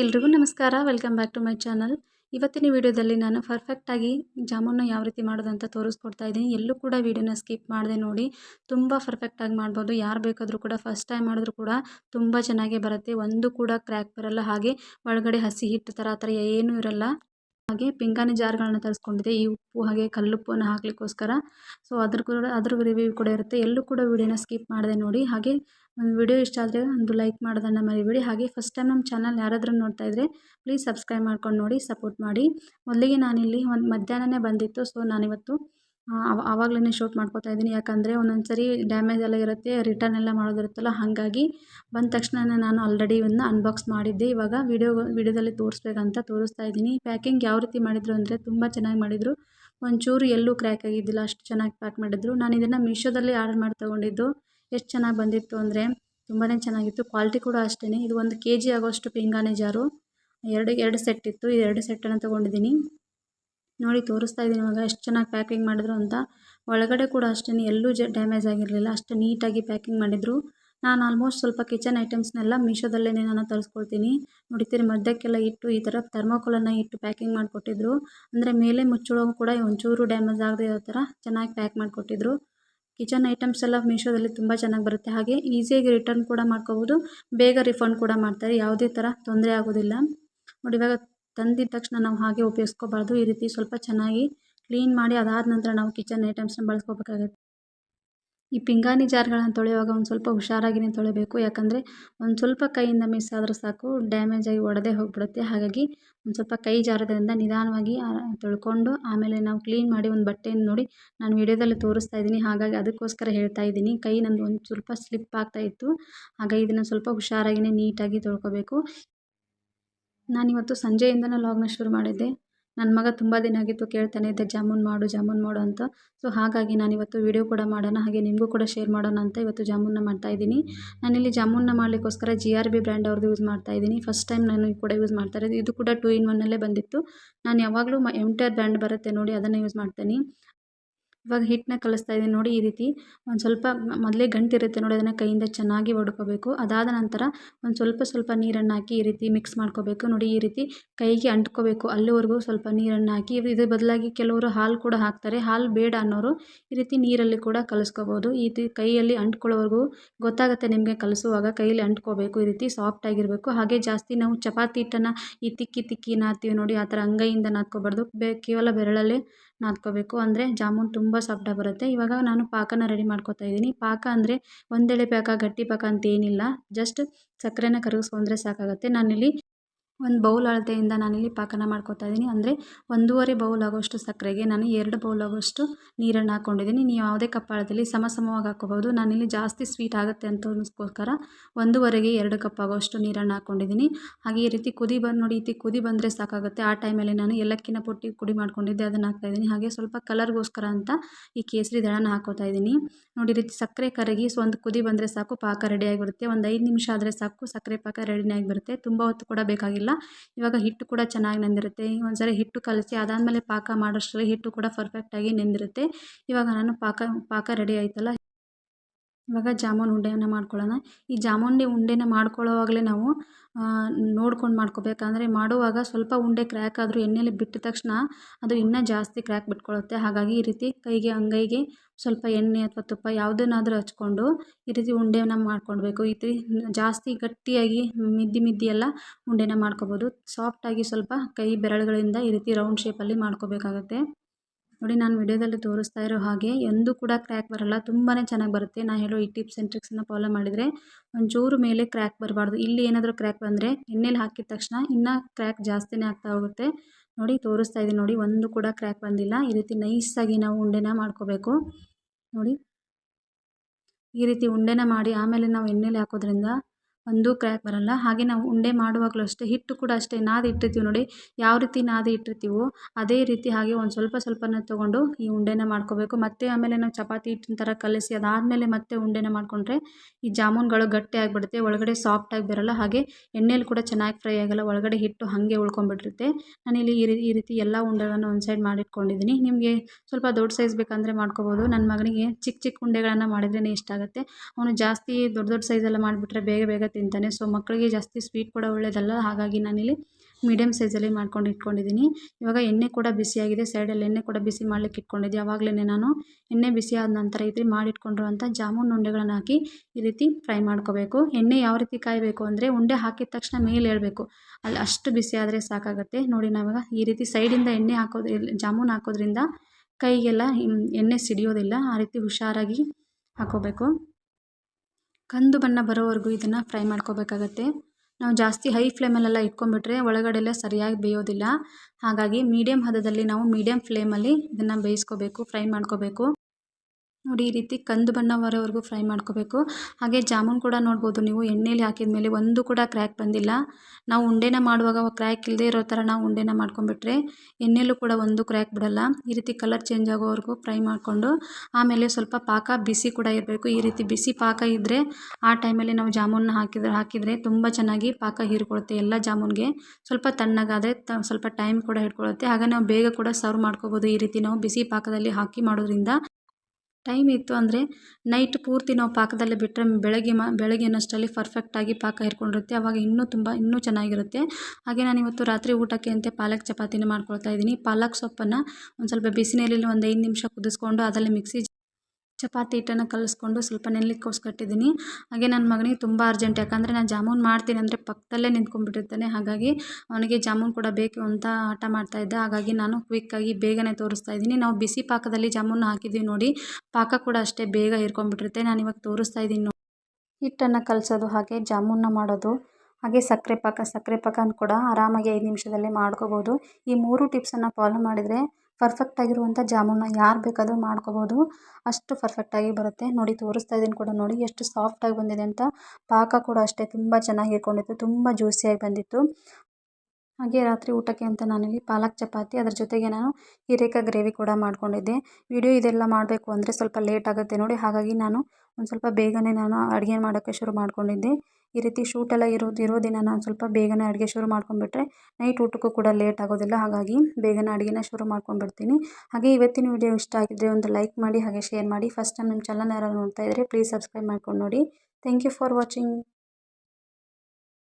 ಎಲ್ರಿಗೂ ನಮಸ್ಕಾರ. Welcome back to my channel ಇವತ್ತಿನ ವಿಡಿಯೋದಲ್ಲಿ ನಾನು ಪರ್ಫೆಕ್ಟಾಗಿ ಜಾಮೂನ್ನ ಯಾವ ರೀತಿ ಮಾಡೋದಂತ ತೋರಿಸ್ಕೊಡ್ತಾ ಇದ್ದೀನಿ. ಎಲ್ಲೂ ಕೂಡ ವಿಡಿಯೋನ ಸ್ಕಿಪ್ ಮಾಡದೆ ನೋಡಿ, ತುಂಬ ಪರ್ಫೆಕ್ಟಾಗಿ ಮಾಡ್ಬೋದು. ಯಾರು ಬೇಕಾದರೂ ಕೂಡ ಫಸ್ಟ್ ಟೈಮ್ ಮಾಡಿದ್ರು ಕೂಡ ತುಂಬ ಚೆನ್ನಾಗೇ ಬರುತ್ತೆ. ಒಂದು ಕೂಡ ಕ್ರ್ಯಾಕ್ ಬರಲ್ಲ. ಹಾಗೆ ಒಳಗಡೆ ಹಸಿ ಹಿಟ್ಟು ಥರ ಆ ಥರ ಏನೂ ಇರಲ್ಲ. ಹಾಗೆ ಪಿಂಗಾಣಿ ಜಾರ್ಗಳನ್ನ ತರಿಸ್ಕೊಂಡಿದ್ದೆ. ಈ ಉಪ್ಪು ಹಾಗೆ ಕಲ್ಲುಪ್ಪನ್ನು ಹಾಕಲಿಕ್ಕೋಸ್ಕರ. ಸೊ ಅದ್ರ ಕೂಡ, ಅದ್ರ ರಿವ್ಯೂ ಕೂಡ ಇರುತ್ತೆ. ಎಲ್ಲೂ ಕೂಡ ವಿಡಿಯೋನ ಸ್ಕಿಪ್ ಮಾಡಿದೆ ನೋಡಿ. ಹಾಗೆ ಒಂದು ವಿಡಿಯೋ ಇಷ್ಟ ಆದರೆ ಒಂದು ಲೈಕ್ ಮಾಡೋದನ್ನು ಮರಿಬೇಡಿ. ಹಾಗೆ ಫಸ್ಟ್ ಟೈಮ್ ನಮ್ಮ ಚಾನಲ್ ಯಾರಾದರೂ ನೋಡ್ತಾ ಇದ್ದರೆ ಪ್ಲೀಸ್ ಸಬ್ಸ್ಕ್ರೈಬ್ ಮಾಡ್ಕೊಂಡು ನೋಡಿ ಸಪೋರ್ಟ್ ಮಾಡಿ. ಮೊದಲಿಗೆ ನಾನಿಲ್ಲಿ ಒಂದು ಮಧ್ಯಾಹ್ನನೇ ಬಂದಿತ್ತು ಸೊ ನಾನಿವತ್ತು ಆವಾಗಲೇ ಶೂಟ್ ಮಾಡ್ಕೋತಾ ಇದ್ದೀನಿ. ಯಾಕಂದರೆ ಒಂದೊಂದು ಸರಿ ಡ್ಯಾಮೇಜ್ ಎಲ್ಲ ಇರುತ್ತೆ ರಿಟರ್ನ್ ಎಲ್ಲ ಮಾಡೋದಿರುತ್ತಲ್ಲ, ಹಾಗಾಗಿ ಬಂದ ತಕ್ಷಣ ನಾನು ಆಲ್ರೆಡಿ ಇವನ್ನ ಅನ್ಬಾಕ್ಸ್ ಮಾಡಿದ್ದೆ. ಇವಾಗ ವಿಡಿಯೋ ವಿಡಿಯೋದಲ್ಲಿ ತೋರಿಸ್ಬೇಕಂತ ತೋರಿಸ್ತಾ ಇದ್ದೀನಿ. ಪ್ಯಾಕಿಂಗ್ ಯಾವ ರೀತಿ ಮಾಡಿದರು ಅಂದರೆ ತುಂಬ ಚೆನ್ನಾಗಿ ಮಾಡಿದರು. ಒಂಚೂರು ಎಲ್ಲೂ ಕ್ರ್ಯಾಕ್ ಆಗಿದ್ದಿಲ್ಲ, ಅಷ್ಟು ಚೆನ್ನಾಗಿ ಪ್ಯಾಕ್ ಮಾಡಿದ್ರು. ನಾನು ಇದನ್ನು ಮೀಶೋದಲ್ಲಿ ಆರ್ಡರ್ ಮಾಡಿ ತೊಗೊಂಡಿದ್ದು. ಎಷ್ಟು ಚೆನ್ನಾಗಿ ಬಂದಿತ್ತು ಅಂದರೆ ತುಂಬಾ ಚೆನ್ನಾಗಿತ್ತು. ಕ್ವಾಲಿಟಿ ಕೂಡ ಅಷ್ಟೇ ಇದು ಒಂದು ಕೆ ಜಿ ಆಗೋಷ್ಟು ಪೇಂಗಾನೆ ಜಾರು. ಎರಡು ಎರಡು ಸೆಟ್ ಇತ್ತು. ಈ ಎರಡು ಸೆಟ್ಟನ್ನು ತೊಗೊಂಡಿದ್ದೀನಿ. ನೋಡಿ, ತೋರಿಸ್ತಾ ಇದ್ದೀನಿ ಇವಾಗ ಎಷ್ಟು ಚೆನ್ನಾಗಿ ಪ್ಯಾಕಿಂಗ್ ಮಾಡಿದ್ರು ಅಂತ. ಒಳಗಡೆ ಕೂಡ ಅಷ್ಟೇ ಎಲ್ಲೂ ಜ ಡ್ಯಾಮೇಜ್ ಆಗಿರಲಿಲ್ಲ. ಅಷ್ಟು ನೀಟಾಗಿ ಪ್ಯಾಕಿಂಗ್ ಮಾಡಿದರು. ನಾನು ಆಲ್ಮೋಸ್ಟ್ ಸ್ವಲ್ಪ ಕಿಚನ್ ಐಟಮ್ಸ್ನೆಲ್ಲ ಮೀಶೋದಲ್ಲೇ ನಾನು ತರಿಸ್ಕೊಳ್ತೀನಿ. ನೋಡಿತೀರಿ ಮಧ್ಯಕ್ಕೆಲ್ಲ ಇಟ್ಟು ಈ ಥರ ಥರ್ಮೋಕೋಲನ್ನು ಇಟ್ಟು ಪ್ಯಾಕಿಂಗ್ ಮಾಡಿಕೊಟ್ಟಿದ್ರು. ಅಂದರೆ ಮೇಲೆ ಮುಚ್ಚಳೋ ಕೂಡ ಒಂಚೂರು ಡ್ಯಾಮೇಜ್ ಆಗದೆ ಇರೋ ಥರ ಚೆನ್ನಾಗಿ ಪ್ಯಾಕ್ ಮಾಡಿಕೊಟ್ಟಿದ್ರು. ಕಿಚನ್ ಐಟಮ್ಸ್ ಎಲ್ಲ ಮೀಶೋದಲ್ಲಿ ತುಂಬ ಚೆನ್ನಾಗಿ ಬರುತ್ತೆ. ಹಾಗೆ ಈಸಿಯಾಗಿ ರಿಟರ್ನ್ ಕೂಡ ಮಾಡ್ಕೋಬೋದು. ಬೇಗ ರಿಫಂಡ್ ಕೂಡ ಮಾಡ್ತಾರೆ. ಯಾವುದೇ ಥರ ತೊಂದರೆ ಆಗೋದಿಲ್ಲ. ನೋಡಿ, ಇವಾಗ ತಂದಿದ ತಕ್ಷಣ ನಾವು ಹಾಗೆ ಉಪಯೋಗಿಸ್ಕೋಬಾರ್ದು. ಈ ರೀತಿ ಸ್ವಲ್ಪ ಚೆನ್ನಾಗಿ ಕ್ಲೀನ್ ಮಾಡಿ ಅದಾದ ನಂತರ ನಾವು ಕಿಚನ್ ಐಟಮ್ಸ್ನ ಬಳಸ್ಕೋಬೇಕಾಗುತ್ತೆ. ಈ ಪಿಂಗಾಣಿ ಜಾರ್ಗಳನ್ನು ತೊಳೆಯುವಾಗ ಒಂದು ಸ್ವಲ್ಪ ಹುಷಾರಾಗಿಯೇ ತೊಳೆಯಬೇಕು ಯಾಕಂದರೆ ಒಂದು ಸ್ವಲ್ಪ ಕೈಯಿಂದ ಮಿಸ್ ಆದರೂ ಸಾಕು, ಡ್ಯಾಮೇಜ್ ಆಗಿ ಒಡೆದೇ ಹೋಗಿಬಿಡುತ್ತೆ. ಹಾಗಾಗಿ ಒಂದು ಸ್ವಲ್ಪ ಕೈ ಜಾರೋದ್ರಿಂದ ನಿಧಾನವಾಗಿ ತೊಳ್ಕೊಂಡು ಆಮೇಲೆ ನಾವು ಕ್ಲೀನ್ ಮಾಡಿ ಒಂದು ಬಟ್ಟೆಯನ್ನು ನೋಡಿ ನಾನು ವಿಡಿಯೋದಲ್ಲಿ ತೋರಿಸ್ತಾ ಇದ್ದೀನಿ. ಹಾಗಾಗಿ ಅದಕ್ಕೋಸ್ಕರ ಹೇಳ್ತಾ ಇದ್ದೀನಿ. ಕೈ ನಂದು ಒಂದು ಸ್ವಲ್ಪ ಸ್ಲಿಪ್ ಆಗ್ತಾ ಇತ್ತು. ಹಾಗಾಗಿ ಇದನ್ನು ಸ್ವಲ್ಪ ಹುಷಾರಾಗಿಯೇ ನೀಟಾಗಿ ತೊಳ್ಕೊಬೇಕು. ನಾನಿವತ್ತು ಸಂಜೆಯಿಂದನೇ ಲಾಗ್ನ ಶುರು ಮಾಡಿದ್ದೆ. ನನ್ನ ಮಗ ತುಂಬ ದಿನ ಆಗಿತ್ತು ಕೇಳ್ತಾನೆ ಇದ್ದೆ, ಜಾಮೂನ್ ಮಾಡು ಜಾಮೂನ್ ಮಾಡು ಅಂತ. ಸೊ ಹಾಗಾಗಿ ನಾನು ಇವತ್ತು ವೀಡಿಯೋ ಕೂಡ ಮಾಡೋಣ, ಹಾಗೆ ನಿಮಗೂ ಕೂಡ ಶೇರ್ ಮಾಡೋಣ ಅಂತ ಇವತ್ತು ಜಾಮೂನ್ನ ಮಾಡ್ತಾಯಿದ್ದೀನಿ ನಾನಿಲ್ಲಿ ಜಾಮೂನ್ನ ಮಾಡಲಿಕ್ಕೋಸ್ಕರ ಜಿ ಆರ್ ಬಿ ಬ್ರ್ಯಾಂಡ್ ಅವ್ರದ್ದು ಯೂಸ್ ಮಾಡ್ತಾಯಿದ್ದೀನಿ ಫಸ್ಟ್ ಟೈಮ್ ನಾನು ಕೂಡ ಯೂಸ್ ಮಾಡ್ತಾ ಇರೋದು. ಇದು ಕೂಡ ಟೂ ಇನ್ ಒನ್ನಲ್ಲೇ ಬಂದಿತ್ತು. ನಾನು ಯಾವಾಗಲೂ ಎಂಟರ್ ಬ್ರ್ಯಾಂಡ್ ಬರುತ್ತೆ ನೋಡಿ, ಅದನ್ನು ಯೂಸ್ ಮಾಡ್ತೀನಿ. ಇವಾಗ ಹಿಟ್ಟನ್ನ ಕಲಿಸ್ತಾ ಇದ್ದೀನಿ ನೋಡಿ ಈ ರೀತಿ. ಒಂದು ಸ್ವಲ್ಪ ಮೊದಲೇ ಗಂಟಿರುತ್ತೆ ನೋಡಿ ಅದನ್ನು ಕೈಯಿಂದ ಚೆನ್ನಾಗಿ ಹೊಡ್ಕೋಬೇಕು ಅದಾದ ನಂತರ ಒಂದು ಸ್ವಲ್ಪ ಸ್ವಲ್ಪ ನೀರನ್ನು ಹಾಕಿ ಈ ರೀತಿ ಮಿಕ್ಸ್ ಮಾಡ್ಕೋಬೇಕು. ನೋಡಿ ಈ ರೀತಿ ಕೈಗೆ ಅಂಟ್ಕೋಬೇಕು. ಅಲ್ಲಿವರೆಗೂ ಸ್ವಲ್ಪ ನೀರನ್ನು ಹಾಕಿ ಇದ್ರ ಬದಲಾಗಿ ಕೆಲವರು ಹಾಲು ಕೂಡ ಹಾಕ್ತಾರೆ. ಹಾಲು ಬೇಡ ಅನ್ನೋರು ಈ ರೀತಿ ನೀರಲ್ಲಿ ಕೂಡ ಕಲಿಸ್ಕೋಬೋದು. ಈ ರೀತಿ ಕೈಯಲ್ಲಿ ಅಂಟ್ಕೊಳ್ಳೋವರೆಗೂ ಗೊತ್ತಾಗುತ್ತೆ ನಿಮಗೆ ಕಲಿಸುವಾಗ ಕೈಯಲ್ಲಿ ಅಂಟ್ಕೋಬೇಕು. ಈ ರೀತಿ ಸಾಫ್ಟ್ ಆಗಿರಬೇಕು. ಹಾಗೆ ಜಾಸ್ತಿ ನಾವು ಚಪಾತಿ ಹಿಟ್ಟನ್ನು ಈ ತಿಕ್ಕಿ ತಿಕ್ಕಿ ನಾದ್ತೀವಿ ನೋಡಿ, ಆ ಥರ ಅಂಗೈಯಿಂದ ನಾದ್ಕೋಬಾರ್ದು. ಬೇ ಕೇವಲ ಬೆರಳಲ್ಲೇ ನಾದ್ಕೋಬೇಕು. ಅಂದರೆ ಜಾಮೂನ್ ತುಂಬ ಸಾಫ್ಟಾಗಿ ಬರುತ್ತೆ. ಇವಾಗ ನಾನು ಪಾಕನ ರೆಡಿ ಮಾಡ್ಕೋತಾ ಇದ್ದೀನಿ. ಪಾಕ ಅಂದರೆ ಒಂದೆಳೆ ಪಾಕ, ಗಟ್ಟಿ ಪಾಕ ಅಂತ ಏನಿಲ್ಲ. ಜಸ್ಟ್ ಸಕ್ಕರೆನ ಕರಗಿಸ್ಕೊಂಡ್ರೆ ಸಾಕಾಗುತ್ತೆ. ನಾನಿಲ್ಲಿ ಒಂದು ಬೌಲ್ ಅಳತೆಯಿಂದ ನಾನಿಲ್ಲಿ ಪಾಕನ ಮಾಡ್ಕೊತಾ ಇದ್ದೀನಿ. ಅಂದರೆ ಒಂದೂವರೆ ಬೌಲ್ ಆಗೋಷ್ಟು ಸಕ್ಕರೆಗೆ ನಾನು ಎರಡು ಬೌಲ್ ಆಗೋಷ್ಟು ನೀರನ್ನು ಹಾಕ್ಕೊಂಡಿದ್ದೀನಿ ನೀವು ಯಾವುದೇ ಕಪ್ ಅಳತೆಯಲ್ಲಿ ಸಮ ಸಮವಾಗಿ ಹಾಕ್ಕೋಬೋದು ನಾನಿಲ್ಲಿ ಜಾಸ್ತಿ ಸ್ವೀಟ್ ಆಗುತ್ತೆ ಅಂತ ಅನ್ನಿಸ್ಕೋಸ್ಕರ ಒಂದೂವರೆಗೆ ಎರಡು ಕಪ್ ಆಗೋಷ್ಟು ನೀರನ್ನು ಹಾಕ್ಕೊಂಡಿದ್ದೀನಿ ಹಾಗೆ ಈ ರೀತಿ ಕುದಿ ಬಂದು ನೋಡಿ, ಈ ರೀತಿ ಕುದಿ ಬಂದರೆ ಸಾಕಾಗುತ್ತೆ. ಆ ಟೈಮಲ್ಲಿ ನಾನು ಏಲಕ್ಕಿನ ಪುಟ್ಟಿ ಪುಡಿ ಮಾಡ್ಕೊಂಡಿದ್ದೆ, ಅದನ್ನು ಹಾಕ್ತಾಯಿದ್ದೀನಿ ಹಾಗೆ ಸ್ವಲ್ಪ ಕಲರ್ಗೋಸ್ಕರ ಅಂತ ಈ ಕೇಸರಿ ದಳನ ಹಾಕೋತಾ ಇದ್ದೀನಿ. ನೋಡಿ ರೀತಿ ಸಕ್ಕರೆ ಕರಗಿ ಸೊ ಒಂದು ಕುದಿ ಬಂದರೆ ಸಾಕು, ಪಾಕ ರೆಡಿಯಾಗಿಬಿಡುತ್ತೆ ಒಂದು ಐದು ನಿಮಿಷ ಆದರೆ ಸಾಕು, ಸಕ್ಕರೆ ಪಾಕ ರೆಡಿನೇ ಆಗಿಬಿಡುತ್ತೆ ತುಂಬ ಹೊತ್ತು ಕೂಡ ಬೇಕಾಗಿಲ್ಲ. ಇವಾಗ ಹಿಟ್ಟು ಕೂಡ ಚೆನ್ನಾಗಿ ನೆಂದಿರುತ್ತೆ. ಒಂದ್ಸರಿ ಹಿಟ್ಟು ಕಲಸಿ ಅದಾದಮೇಲೆ ಪಾಕ ಮಾಡೋಷ್ಟರಲ್ಲಿ ಹಿಟ್ಟು ಕೂಡ ಫರ್ಫೆಕ್ಟಾಗಿ ನೆಂದಿರುತ್ತೆ. ಇವಾಗ ನಾನು ಪಾಕ ಪಾಕ ರೆಡಿ ಆಯ್ತಲ್ಲ? ಇವಾಗ ಜಾಮೂನ್ ಉಂಡೆಯನ್ನು ಮಾಡ್ಕೊಳ್ಳೋಣ. ಈ ಜಾಮೂನ್ ಉಂಡೆನ ಮಾಡ್ಕೊಳ್ಳೋವಾಗಲೇ ನಾವು ನೋಡ್ಕೊಂಡು ಮಾಡ್ಕೋಬೇಕಂದ್ರೆ ಮಾಡುವಾಗ ಸ್ವಲ್ಪ ಉಂಡೆ ಕ್ರ್ಯಾಕ್ ಆದರೂ ಎಣ್ಣೆಲಿ ಬಿಟ್ಟ ತಕ್ಷಣ ಅದು ಇನ್ನೂ ಜಾಸ್ತಿ ಕ್ರ್ಯಾಕ್ ಬಿಟ್ಕೊಳ್ಳುತ್ತೆ. ಹಾಗಾಗಿ ಈ ರೀತಿ ಕೈಗೆ, ಅಂಗೈಗೆ ಸ್ವಲ್ಪ ಎಣ್ಣೆ ಅಥವಾ ತುಪ್ಪ ಯಾವುದನ್ನಾದರೂ ಹಚ್ಕೊಂಡು ಈ ರೀತಿ ಉಂಡೆನ ಮಾಡ್ಕೊಳ್ಬೇಕು. ಈ ರೀತಿ ಜಾಸ್ತಿ ಗಟ್ಟಿಯಾಗಿ ಮಿದ್ದಿ ಮಿದ್ದಿ ಎಲ್ಲ ಉಂಡೆನ ಮಾಡ್ಕೋಬೋದು ಸಾಫ್ಟಾಗಿ ಸ್ವಲ್ಪ ಕೈ ಬೆರಳುಗಳಿಂದ ಈ ರೀತಿ ರೌಂಡ್ ಶೇಪಲ್ಲಿ ಮಾಡ್ಕೋಬೇಕಾಗತ್ತೆ ನೋಡಿ, ನಾನು ವಿಡಿಯೋದಲ್ಲಿ ತೋರಿಸ್ತಾ ಇರೋ ಹಾಗೆ ಎಂದೂ ಕೂಡ ಕ್ರ್ಯಾಕ್ ಬರೋಲ್ಲ. ತುಂಬಾ ಚೆನ್ನಾಗಿ ಬರುತ್ತೆ. ನಾನು ಹೇಳೋ ಈ ಟಿಪ್ಸ್ ಆ್ಯಂಡ್ ಟ್ರಿಕ್ಸನ್ನು ಫಾಲೋ ಮಾಡಿದರೆ ಒಂಚೂರು ಮೇಲೆ ಕ್ರ್ಯಾಕ್ ಬರಬಾರ್ದು. ಇಲ್ಲಿ ಏನಾದರೂ ಕ್ರ್ಯಾಕ್ ಬಂದರೆ ಎಣ್ಣೆಲಿ ಹಾಕಿದ ತಕ್ಷಣ ಇನ್ನೂ ಕ್ರ್ಯಾಕ್ ಜಾಸ್ತಿನೇ ಆಗ್ತಾ ಹೋಗುತ್ತೆ. ನೋಡಿ, ತೋರಿಸ್ತಾ ಇದ್ದೀನಿ ನೋಡಿ, ಒಂದು ಕೂಡ ಕ್ರ್ಯಾಕ್ ಬಂದಿಲ್ಲ. ಈ ರೀತಿ ನೈಸಾಗಿ ನಾವು ಉಂಡೆನ ಮಾಡ್ಕೋಬೇಕು. ನೋಡಿ, ಈ ರೀತಿ ಉಂಡೆನ ಮಾಡಿ ಆಮೇಲೆ ನಾವು ಎಣ್ಣೆಲಿ ಹಾಕೋದ್ರಿಂದ ಒಂದು ಕ್ರ್ಯಾಕ್ ಬರೋಲ್ಲ. ಹಾಗೆ ನಾವು ಉಂಡೆ ಮಾಡುವಾಗಲೂ ಅಷ್ಟೇ, ಹಿಟ್ಟು ಕೂಡ ಅಷ್ಟೇ ನಾದಿ ಇಟ್ಟಿರ್ತೀವಿ ನೋಡಿ, ಯಾವ ರೀತಿ ನಾದಿ ಇಟ್ಟಿರ್ತೀವೋ ಅದೇ ರೀತಿ ಹಾಗೆ ಒಂದು ಸ್ವಲ್ಪ ಸ್ವಲ್ಪನೇ ತೊಗೊಂಡು ಈ ಉಂಡೆನ ಮಾಡ್ಕೋಬೇಕು. ಮತ್ತು ಆಮೇಲೆ ನಾವು ಚಪಾತಿ ಹಿಟ್ಟಿನ ಥರ ಕಲಸಿ ಅದಾದಮೇಲೆ ಮತ್ತೆ ಉಂಡೆನ ಮಾಡಿಕೊಂಡ್ರೆ ಈ ಜಾಮೂನ್ಗಳು ಗಟ್ಟಿ ಆಗಿಬಿಡುತ್ತೆ, ಒಳಗಡೆ ಸಾಫ್ಟಾಗಿ ಬರೋಲ್ಲ. ಹಾಗೆ ಎಣ್ಣೆಲಿ ಕೂಡ ಚೆನ್ನಾಗಿ ಫ್ರೈ ಆಗೋಲ್ಲ, ಒಳಗಡೆ ಹಿಟ್ಟು ಹಾಗೆ ಉಳ್ಕೊಂಬಿಟ್ಟಿರುತ್ತೆ ನಾನಿಲ್ಲಿ ಈ ರೀತಿ ಈ ರೀತಿ ಎಲ್ಲ ಉಂಡೆಗಳನ್ನು ಒಂದು ಸೈಡ್ ಮಾಡಿಟ್ಕೊಂಡಿದ್ದೀನಿ. ನಿಮಗೆ ಸ್ವಲ್ಪ ದೊಡ್ಡ ಸೈಜ್ ಬೇಕಂದರೆ ಮಾಡ್ಕೋಬೋದು. ನನ್ನ ಮಗನಿಗೆ ಚಿಕ್ಕ ಚಿಕ್ಕ ಉಂಡೆಗಳನ್ನು ಮಾಡಿದ್ರೇ ಇಷ್ಟ ಆಗುತ್ತೆ. ಅವನು ಜಾಸ್ತಿ ದೊಡ್ಡ ದೊಡ್ಡ ಸೈಜೆಲ್ಲ ಮಾಡಿಬಿಟ್ರೆ ಬೇಗ ಬೇಗ ತಿಂತಾನೆ. ಸೊ ಮಕ್ಕಳಿಗೆ ಜಾಸ್ತಿ ಸ್ವೀಟ್ ಕೂಡ ಒಳ್ಳೆಯದಲ್ಲ ಹಾಗಾಗಿ ನಾನಿಲ್ಲಿ ಮೀಡಿಯಮ್ ಸೈಜಲ್ಲಿ ಮಾಡ್ಕೊಂಡು ಇಟ್ಕೊಂಡಿದ್ದೀನಿ. ಇವಾಗ ಎಣ್ಣೆ ಕೂಡ ಬಿಸಿಯಾಗಿದೆ ಸೈಡಲ್ಲಿ ಎಣ್ಣೆ ಕೂಡ ಬಿಸಿ ಮಾಡ್ಲಿಕ್ಕೆ ಇಟ್ಕೊಂಡಿದ್ದೆ. ಆವಾಗಲೇ ನಾನು ಎಣ್ಣೆ ಬಿಸಿ ಆದ ನಂತರ ಇದ್ರಿ ಮಾಡಿಟ್ಕೊಂಡಿರುವಂಥ ಜಾಮೂನ್ ಉಂಡೆಗಳನ್ನು ಹಾಕಿ ಈ ರೀತಿ ಫ್ರೈ ಮಾಡ್ಕೋಬೇಕು. ಎಣ್ಣೆ ಯಾವ ರೀತಿ ಕಾಯಬೇಕು ಅಂದರೆ ಉಂಡೆ ಹಾಕಿದ ತಕ್ಷಣ ಮೇಲೆ ಹೇಳಬೇಕು. ಅಲ್ಲಿ ಅಷ್ಟು ಬಿಸಿ ಆದರೆ ಸಾಕಾಗುತ್ತೆ. ನೋಡಿ ನಾವಾಗ ಈ ರೀತಿ ಸೈಡಿಂದ ಎಣ್ಣೆ ಹಾಕೋದು, ಜಾಮೂನ್ ಹಾಕೋದ್ರಿಂದ ಕೈಗೆಲ್ಲ ಎಣ್ಣೆ ಸಿಡಿಯೋದಿಲ್ಲ. ಆ ರೀತಿ ಹುಷಾರಾಗಿ ಹಾಕೋಬೇಕು. ಕಂದು ಬಣ್ಣ ಬರೋವರೆಗೂ ಇದನ್ನು ಫ್ರೈ ಮಾಡ್ಕೋಬೇಕಾಗತ್ತೆ. ನಾವು ಜಾಸ್ತಿ ಹೈ ಫ್ಲೇಮಲ್ಲೆಲ್ಲ ಇಟ್ಕೊಂಡ್ಬಿಟ್ರೆ ಒಳಗಡೆ ಎಲ್ಲ ಸರಿಯಾಗಿ ಬೇಯೋದಿಲ್ಲ. ಹಾಗಾಗಿ ಮೀಡಿಯಮ್ ಹದದಲ್ಲಿ ನಾವು ಮೀಡಿಯಮ್ ಫ್ಲೇಮಲ್ಲಿ ಇದನ್ನು ಬೇಯಿಸ್ಕೋಬೇಕು, ಫ್ರೈ ಮಾಡ್ಕೋಬೇಕು. ನೋಡಿ, ಈ ರೀತಿ ಕಂದು ಬಣ್ಣ ಬರೋವರೆಗೂ ಫ್ರೈ ಮಾಡ್ಕೋಬೇಕು. ಹಾಗೆ ಜಾಮೂನ್ ಕೂಡ ನೋಡ್ಬೋದು ನೀವು, ಎಣ್ಣೆಲಿ ಹಾಕಿದ ಮೇಲೆ ಒಂದು ಕೂಡ ಕ್ರ್ಯಾಕ್ ಬಂದಿಲ್ಲ. ನಾವು ಉಂಡೆನ ಮಾಡುವಾಗ ಕ್ರ್ಯಾಕ್ ಇಲ್ಲದೆ ಇರೋ ಥರ ನಾವು ಉಂಡೆನ ಮಾಡ್ಕೊಂಬಿಟ್ರೆ ಎಣ್ಣೆಲೂ ಕೂಡ ಒಂದು ಕ್ರ್ಯಾಕ್ ಬಿಡಲ್ಲ. ಈ ರೀತಿ ಕಲರ್ ಚೇಂಜ್ ಆಗೋವರೆಗೂ ಫ್ರೈ ಮಾಡಿಕೊಂಡು, ಆಮೇಲೆ ಸ್ವಲ್ಪ ಪಾಕ ಬಿಸಿ ಕೂಡ ಇರಬೇಕು. ಈ ರೀತಿ ಬಿಸಿ ಪಾಕ ಇದ್ದರೆ ಆ ಟೈಮಲ್ಲಿ ನಾವು ಜಾಮೂನ್ನ ಹಾಕಿದ್ರೆ, ಹಾಕಿದರೆ ತುಂಬ ಚೆನ್ನಾಗಿ ಪಾಕ ಹೀರ್ಕೊಳುತ್ತೆ ಎಲ್ಲ ಜಾಮೂನ್ಗೆ. ಸ್ವಲ್ಪ ತಣ್ಣಗಾದರೆ ಸ್ವಲ್ಪ ಟೈಮ್ ಕೂಡ ಹಿಡ್ಕೊಳ್ಳುತ್ತೆ. ಹಾಗೆ ನಾವು ಬೇಗ ಕೂಡ ಸರ್ವ್ ಮಾಡ್ಕೋಬೋದು. ಈ ರೀತಿ ನಾವು ಬಿಸಿ ಪಾಕದಲ್ಲಿ ಹಾಕಿ ಮಾಡೋದ್ರಿಂದ ಟೈಮ್ ಇತ್ತು ಅಂದರೆ ನೈಟ್ ಪೂರ್ತಿ ನಾವು ಪಾಕದಲ್ಲೇ ಬಿಟ್ಟರೆ ಬೆಳಗ್ಗೆ ಮ ಬೆಳಗ್ಗೆನಷ್ಟರಲ್ಲಿ ಪರ್ಫೆಕ್ಟಾಗಿ ಪಾಕ ಹಿಡ್ಕೊಂಡಿರುತ್ತೆ ಆವಾಗ ಇನ್ನೂ ತುಂಬ, ಇನ್ನೂ ಚೆನ್ನಾಗಿರುತ್ತೆ. ಹಾಗೆ ನಾನು ಇವತ್ತು ರಾತ್ರಿ ಊಟಕ್ಕೆ ಅಂತ ಪಾಲಕ್ ಚಪಾತಿನ ಮಾಡ್ಕೊಳ್ತಾ ಇದ್ದೀನಿ. ಪಾಲಕ್ ಸೊಪ್ಪನ್ನು ಒಂದು ಸ್ವಲ್ಪ ಬಿಸಿನೀರಲ್ಲಿ ಒಂದು ಐದು ನಿಮಿಷ ಕುದಿಸ್ಕೊಂಡು ಅದರಲ್ಲಿ ಮಿಕ್ಸಿ ಚಪಾತಿ ಹಿಟ್ಟನ್ನು ಕಲಿಸ್ಕೊಂಡು ಸ್ವಲ್ಪ ನೆಲ್ಲಿಕ್ಕೋಸ್ಕಟ್ಟಿದ್ದೀನಿ ಹಾಗೆ ನನ್ನ ಮಗನಿಗೆ ತುಂಬ ಅರ್ಜೆಂಟ್ ಯಾಕಂದರೆ ನಾನು ಜಾಮೂನ್ ಮಾಡ್ತೀನಿ ಅಂದರೆ ಪಕ್ಕದಲ್ಲೇ ನಿಂತ್ಕೊಂಡ್ಬಿಟ್ಟಿರ್ತಾನೆ. ಹಾಗಾಗಿ ಅವನಿಗೆ ಜಾಮೂನ್ ಕೂಡ ಬೇಕು ಅಂತ ಹಠ ಮಾಡ್ತಾಯಿದ್ದೆ ಹಾಗಾಗಿ ನಾನು ಕ್ವಿಕ್ಕಾಗಿ ಬೇಗನೆ ತೋರಿಸ್ತಾ ಇದ್ದೀನಿ. ನಾವು ಬಿಸಿ ಪಾಕದಲ್ಲಿ ಜಾಮೂನ್ ಹಾಕಿದ್ದೀವಿ ನೋಡಿ. ಪಾಕ ಕೂಡ ಅಷ್ಟೇ ಬೇಗ ಹಿರ್ಕೊಂಡ್ಬಿಟ್ಟಿರುತ್ತೆ. ನಾನು ಇವಾಗ ತೋರಿಸ್ತಾ ಇದ್ದೀನಿ ಹಿಟ್ಟನ್ನು ಕಲಸೋದು ಹಾಗೆ ಜಾಮೂನ್ನ ಮಾಡೋದು. ಹಾಗೆ ಸಕ್ಕರೆ ಪಾಕ, ಸಕ್ಕರೆ ಪಾಕನ ಕೂಡ ಆರಾಮಾಗಿ ಐದು ನಿಮಿಷದಲ್ಲೇ ಮಾಡ್ಕೋಬೋದು. ಈ ಮೂರು ಟಿಪ್ಸನ್ನು ಫಾಲೋ ಮಾಡಿದರೆ ಪರ್ಫೆಕ್ಟಾಗಿರುವಂಥ ಜಾಮೂನ ಯಾರು ಬೇಕಾದರೂ ಮಾಡ್ಕೋಬೋದು. ಅಷ್ಟು ಪರ್ಫೆಕ್ಟಾಗಿ ಬರುತ್ತೆ. ನೋಡಿ, ತೋರಿಸ್ತಾ ಇದ್ದೀನಿ ಕೂಡ ನೋಡಿ, ಎಷ್ಟು ಸಾಫ್ಟಾಗಿ ಬಂದಿದೆ ಅಂತ. ಪಾಕ ಕೂಡ ಅಷ್ಟೇ, ತುಂಬ ಚೆನ್ನಾಗಿ ಇಟ್ಕೊಂಡಿತ್ತು, ತುಂಬ ಜ್ಯೂಸಿಯಾಗಿ ಬಂದಿತ್ತು. ಹಾಗೆ ರಾತ್ರಿ ಊಟಕ್ಕೆ ಅಂತ ನಾನಿಲ್ಲಿ ಪಾಲಕ್ ಚಪಾತಿ, ಅದ್ರ ಜೊತೆಗೆ ನಾನು ಹೀರೆಕಾಯಿ ಗ್ರೇವಿ ಕೂಡ ಮಾಡ್ಕೊಂಡಿದ್ದೆ. ವಿಡಿಯೋ ಇದೆಲ್ಲ ಮಾಡಬೇಕು ಅಂದರೆ ಸ್ವಲ್ಪ ಲೇಟ್ ಆಗುತ್ತೆ ನೋಡಿ. ಹಾಗಾಗಿ ನಾನು ಒಂದು ಸ್ವಲ್ಪ ಬೇಗನೆ ನಾನು ಅಡುಗೆ ಮಾಡೋಕ್ಕೆ ಶುರು ಮಾಡ್ಕೊಂಡಿದ್ದೆ. ಈ ರೀತಿ ಶೂಟೆಲ್ಲ ಇರೋದು ಇರೋದಿನ ನಾನು ಸ್ವಲ್ಪ ಬೇಗನೆ ಅಡುಗೆ ಶುರು ಮಾಡ್ಕೊಂಡ್ಬಿಟ್ರೆ ನೈಟ್ ಊಟಕ್ಕೂ ಕೂಡ ಲೇಟ್ ಆಗೋದಿಲ್ಲ. ಹಾಗಾಗಿ ಬೇಗನೆ ಅಡುಗೆನ ಶುರು ಮಾಡ್ಕೊಂಡ್ಬಿಡ್ತೀನಿ. ಹಾಗೆ ಇವತ್ತಿನ ವಿಡಿಯೋ ಇಷ್ಟ ಆಗಿದ್ದರೆ ಒಂದು ಲೈಕ್ ಮಾಡಿ ಹಾಗೆ ಶೇರ್ ಮಾಡಿ. ಫಸ್ಟ್ ಟೈಮ್ ನಮ್ಮ ಚಾನಲ್ ಯಾರು ನೋಡ್ತಾ ಇದ್ದರೆ ಪ್ಲೀಸ್ ಸಬ್ಸ್ಕ್ರೈಬ್ ಮಾಡ್ಕೊಂಡು ನೋಡಿ. Thank you for watching.